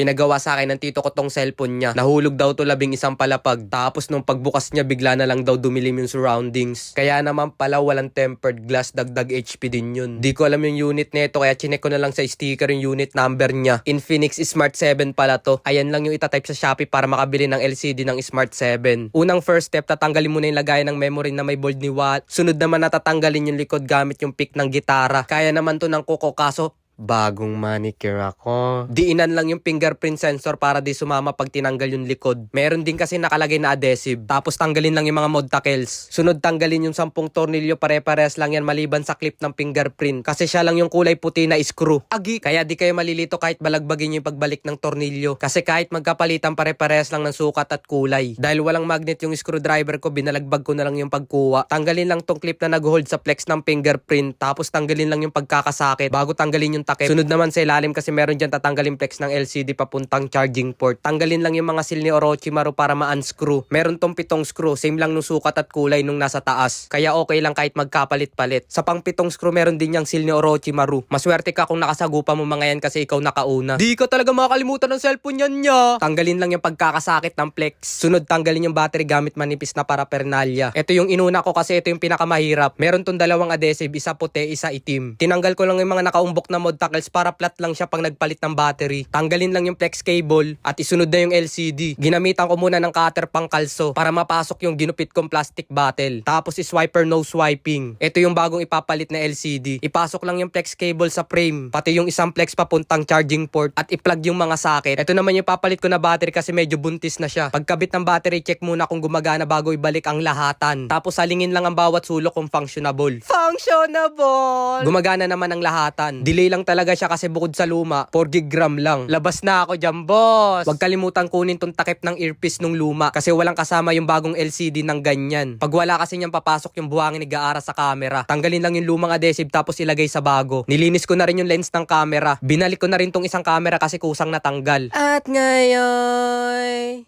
Pinagawa sa akin ng tito ko tong cellphone niya. Nahulog daw to labing isang palapag. Tapos nung pagbukas niya, bigla na lang daw dumilim yung surroundings. Kaya naman pala walang tempered glass, dagdag HP din yun. Di ko alam yung unit nito, kaya chinek ko na lang sa sticker yung unit number niya. Infinix Smart 7 pala to. Ayan lang yung itatype sa Shopee para makabili ng LCD ng Smart 7. Unang first step, tatanggalin muna yung lagayan ng memory na may bold ni Watt. Sunod naman natatanggalin yung likod gamit yung pick ng gitara. Kaya naman to ng kuko kaso Bagong manicure ako. Diinan lang yung fingerprint sensor para di sumama pag tinanggal yung likod. Meron din kasi nakalagay na adhesive. Tapos tanggalin lang yung mga modtacles. Sunod tanggalin yung sampung tornilyo pare-pares lang yan maliban sa clip ng fingerprint. Kasi siya lang yung kulay puti na screw. Agi! Kaya di kayo malilito kahit balagbagin yung pagbalik ng tornilyo. Kasi kahit magkapalitan pare-pares lang ng sukat at kulay. Dahil walang magnet yung screwdriver ko, binalagbag ko na lang yung pagkuha. Tanggalin lang tong clip na nag-hold sa flex ng fingerprint. Tapos tanggalin lang yung pagkakasakit bago tanggalin yung takip. Sunod naman sa ilalim kasi meron dyan tatanggalin flex ng LCD papuntang charging port. Tanggalin lang yung mga seal ni Orochimaru para ma-unscrew. Meron tong pitong screw, same lang nung sukat at kulay nung nasa taas. Kaya okay lang kahit magkapalit-palit. Sa pang pitong screw meron din yung seal ni Orochimaru. Maswerte ka kung nakasagupa mo mga yan kasi ikaw nakauna. Di ka talaga makakalimutan ng cellphone yan niya. Tanggalin lang yung pagkakasakit ng flex. Sunod tanggalin yung battery gamit manipis na paraphernalia. Ito yung inuna ko kasi ito yung pinakamahirap. Meron tong dalawang adhesive, isa puti, isa itim. Tinanggal ko lang yung mga nakaumbok na mod tackles para flat lang siya pag nagpalit ng battery. Tanggalin lang yung flex cable at isunod na yung LCD. Ginamitan ko muna ng cutter pang kalso para mapasok yung ginupit kong plastic bottle. Tapos swiper no swiping. Ito yung bagong ipapalit na LCD. Ipasok lang yung flex cable sa frame, pati yung isang flex papuntang charging port at i-plug yung mga socket. Ito naman yung papalit ko na battery kasi medyo buntis na siya. Pagkabit ng battery, check muna kung gumagana bago ibalik ang lahatan. Tapos salingin lang ang bawat sulok kung functionable. Functionable! Gumagana naman ang lahatan. Delay lang talaga siya kasi bukod sa luma, 4 gig lang. Labas na ako dyan, boss! Huwag kalimutan kunin tong takip ng earpiece nung luma kasi walang kasama yung bagong LCD ng ganyan. Pag wala kasi niyang papasok yung buhangin ni Gaara sa camera, tanggalin lang yung lumang adhesive tapos ilagay sa bago. Nilinis ko na rin yung lens ng camera. Binalik ko na rin tong isang camera kasi kusang natanggal. At ngayon,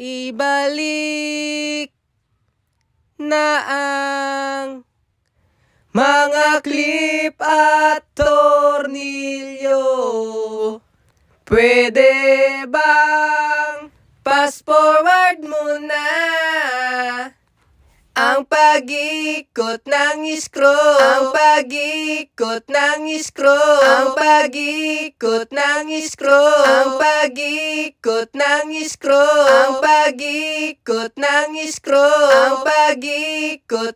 ibalik na ang mga clip at tornilyo Pwede bang fast forward mo na ang pag-ikot ng screw Ang pag-ikot ng screw Ang pag-ikot ng screw Ang pag-ikot ng screw Ang pag-ikot ng screw Ang pag-ikot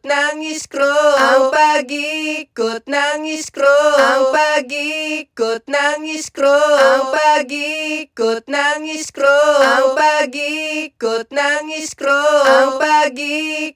ng screw Ang pag-ikot ng screw Ang pag-ikot ng screw Ang pag-ikot ng screw Ang pag-ikot ng screw Ang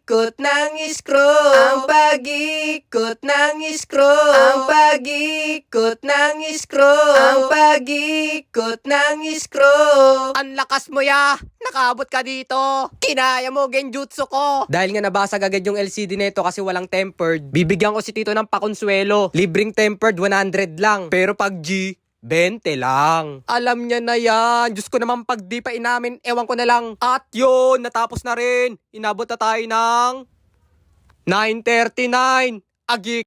pag-ikot ng screw Ang pag-ikot ng screw Ang pag-ikot ng screw Ang pag-ikot ng screw Ang lakas mo ya! Nakaabot ka dito! Kinaya mo genjutsu ko! Dahil nga nabasag agad yung LCD nito kasi walang tempered, bibigyan ko si Tito ng pakonsuelo. Libreng tempered, 100 lang. Pero pag G, 20 lang. Alam niya na yan. Diyos ko naman pag di pa inamin, ewan ko na lang. At yun, natapos na rin. Inabot na tayo ng 9.39. Agik.